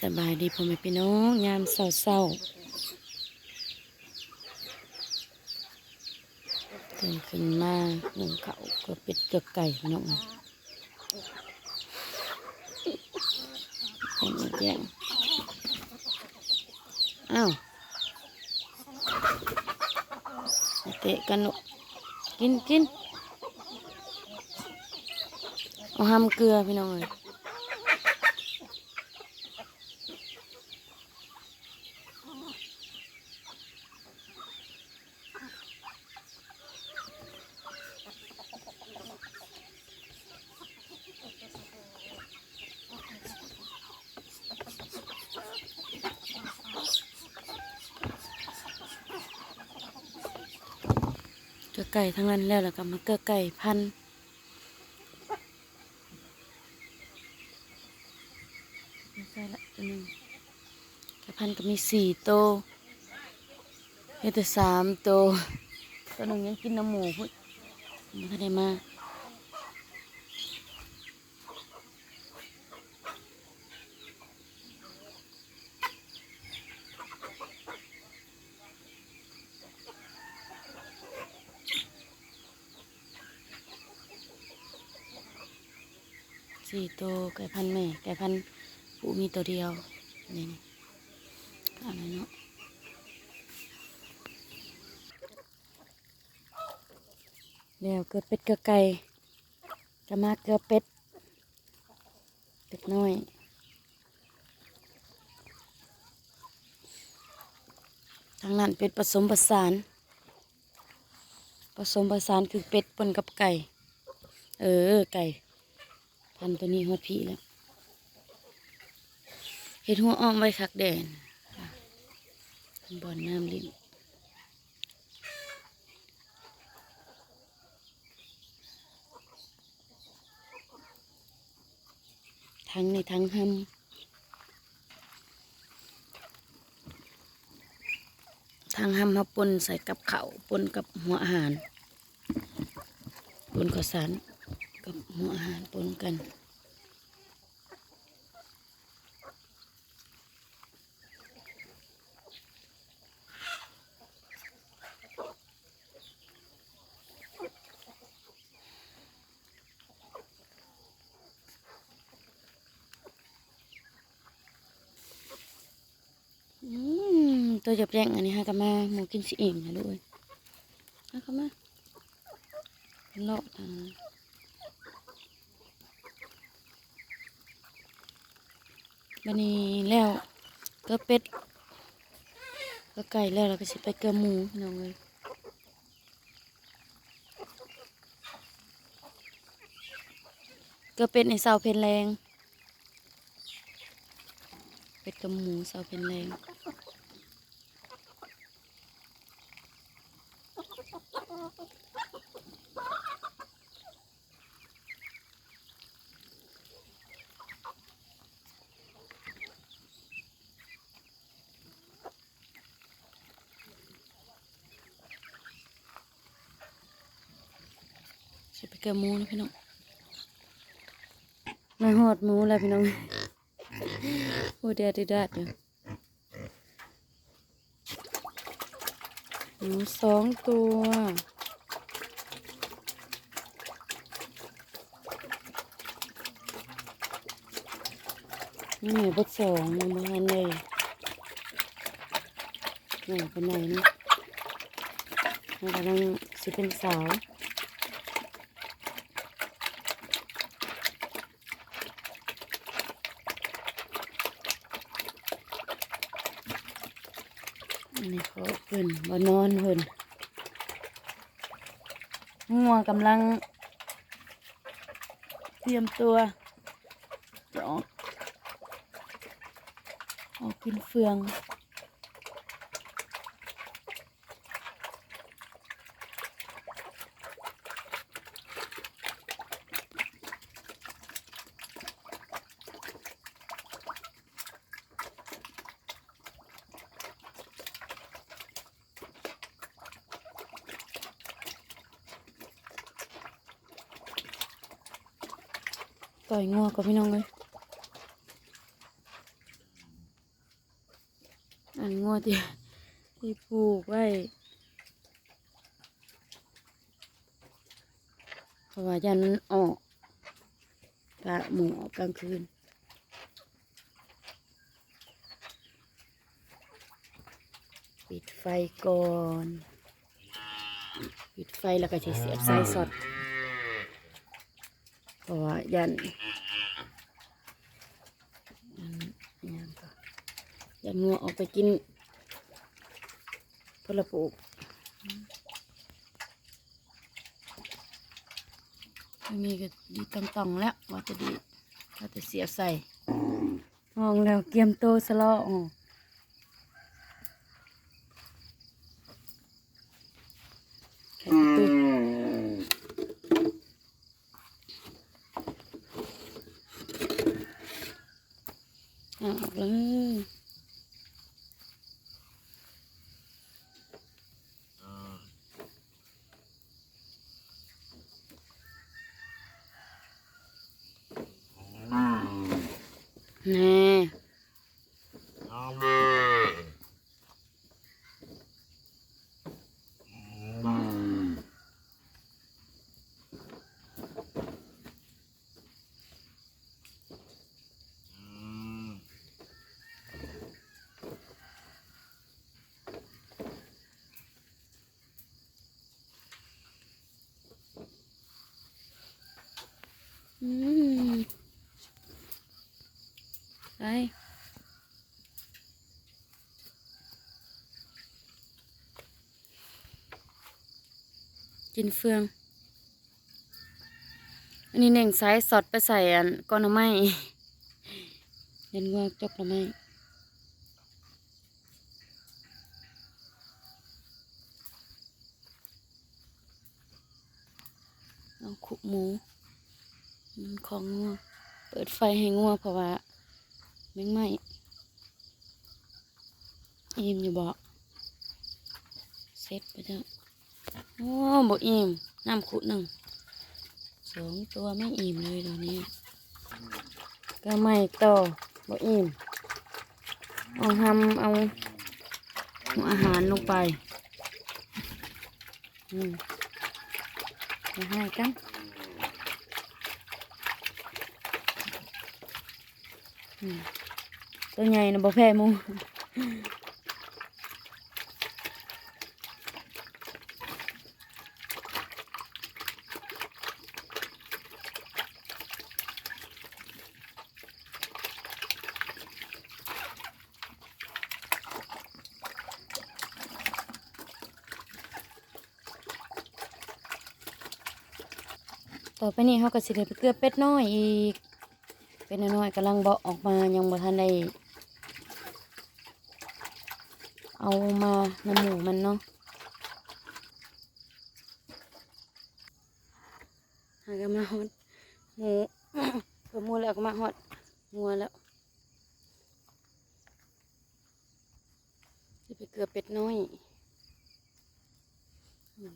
สบายดีพ่อแม่พี่น้องยามเศร้าเศร้าๆตื่นขึ้นมาหนึ่งเขาเกือบเป็ดเกือบไก่พี่น้องเป็นแย่งอ้าวเตะกันลูกกินกินเอาห้ำเกลือพี่น้องเลย กลือไก่ทั้งนั้นแล้วแล้วก็มาเกลือไก่พันเกลือไก่ละตัวหนึ่งไก่พันก็มีสี่โตวเฮ็ดแต่สามโตวตัวหนึ่งยังกินน้ำหมูพุ่นมันก็ได้มา สี่โตวไก่พันแม่ไก่พันปูมีตัวเดียวนี่นี่อะไรเนาะแล้วเกลือเป็ดเกลือไก่จะมาเกลือเป็ดเล็กน้อยทางนั้นเป็ดผสมผสานผสมผสานคือเป็ดปนกับไก่ เออ ไก่ พันตัวนี้ฮอดพี่แล้วเห็ดหัวอ้อมไว้คักแดนค่ะบ่อนน้ำลิ้นทั้งในทั้งห้ำทั้งห้ำมาปนใส่กับเขาปนกับหัวอาหารปนข้าวสาร กับหัวอาหารปนกันอืมตัวจับแรงอันนี้ฮะกับมาหมูกินสิเองนะด้วยฮะกับมาเป็นเลาะทางนั้น บันนี้แล้วก็เป็ดก็ไก่แล้วเราก็สิไปเกลือหมูพี่น้องเลยเกลือเป็ดในเสาเพนแรง เป็ดกับหมูเสาเพนแรง สิไปเกลือหมูนะพี่น้องมาหอดหมูแล้วพี่น้องโอ้เดียดดาดอยู่หมูสองตัวนี่หมูบดสองยังไม่ทันเลยหนูเป็นไหนนี่มันกำลังสิเป็นสาว อันนี้เขาเพิ่นบ่นอนเพิ่นงัวกำลัง เตรียมตัวจะออกออกกินเฟือง อยงัวกับพี่น้องเลยอันงัวที่ที่ผูกไว้เพราะว่ายันมันออกกะหมูออกกลางคืนปิดไฟก่อน ปิดไฟแล้วก็จะเสียบสายสด เพราะว่ายันยันยันก็ยันงัวออกไปกินพลปลูกอันนี้ก็ดีต่องๆแล้วว่าจะดีว่าจะเสียใส่มองแล้วเกียมโตสลอออกไขประตู เอาออกเลยแน่อืม ไปกินเฟือง อันนี้เน่งสายสอดไปใส่อันก้อนน่อไม้เห็นว่าจกหน่อไม้เอาขุหมู ของงัว เปิดไฟให้งัวเพราะว่าแมงไหม้อิ่มอยู่บ่เซ็ตไปเถอะโอ้บ่อิ่มน้ำขุหนึ่งสองตัวไม่อิ่มเลยตอนนี้ ก็ไม่ต่อบ่อิ่มเอาทำเอาอาหารลงไป อืมมาให้กันอืม ตัวใหญ่นะบ่แพ้มูต่อไปนี้เขาก็สิได้ไปเกลือเป็ดน้อยอีก เป็ดน้อยๆกำลังเบาะออกมายังบ่ทันได้เอามาน้ำหมูมันเนาะหากันมาฮอดหมูเพิ่มมูแล้วก็มาฮอดงัวแล้วจะไปเกลือเป็ดน้อย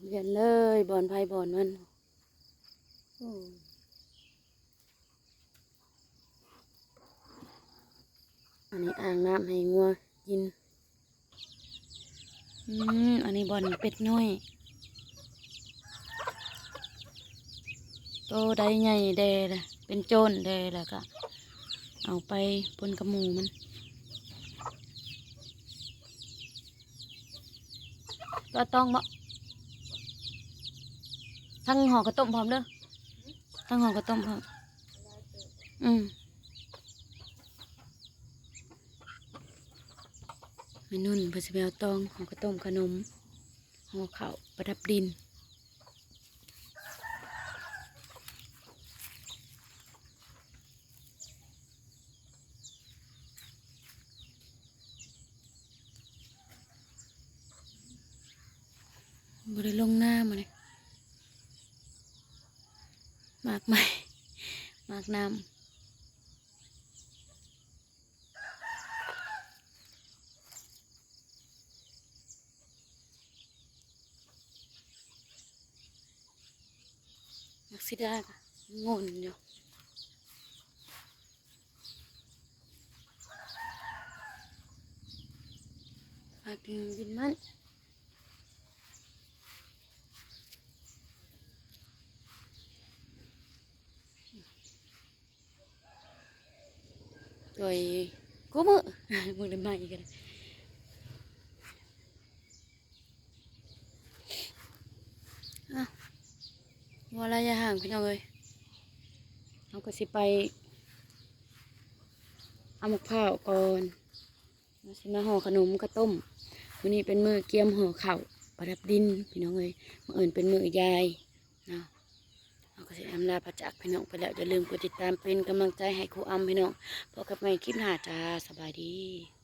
เรียนเลยบอนไผ่บอนมัน อันนี้อ่างน้ำให้งัวกิน อืม อันนี้บอนเป็ดน้อย โตได้ใหญ่แดละเป็นโจนแดแล้วก็ เอาไปปนกับหมูมันก็ต้องบ่ทั้งห่อกระต้มพร้อมเด้อทั้งห่อกระต้มพร้อม อืม เมนุ่นเพอสิไปเอาตองห่อกระต้มขนมห่อข้าวประดับดินบริลงหน้ามาเลยมากไหมมากน้ำ สิได้กะงนอยู่มากินกินมันโดยกูมือมือเดินมาอีกแล้วอะว่า ระยะห่างพี่น้องเลยเราก็สิไปเอาหมกข้าก่อนมาสิมาห่อขนมกระต้มวันนี้เป็นมือเกียมห่อข้าวประดับดินพี่น้องเอ้ยมื่ออื่นเป็นมือยายเนาะเราก็สิอำลาพระจักพี่น้องไปแล้วอย่าลืมกดติดตามเป็นกำลังใจให้ครูอำพี่น้องพบกับใหม่คลิปหน้าจ้าสบายดี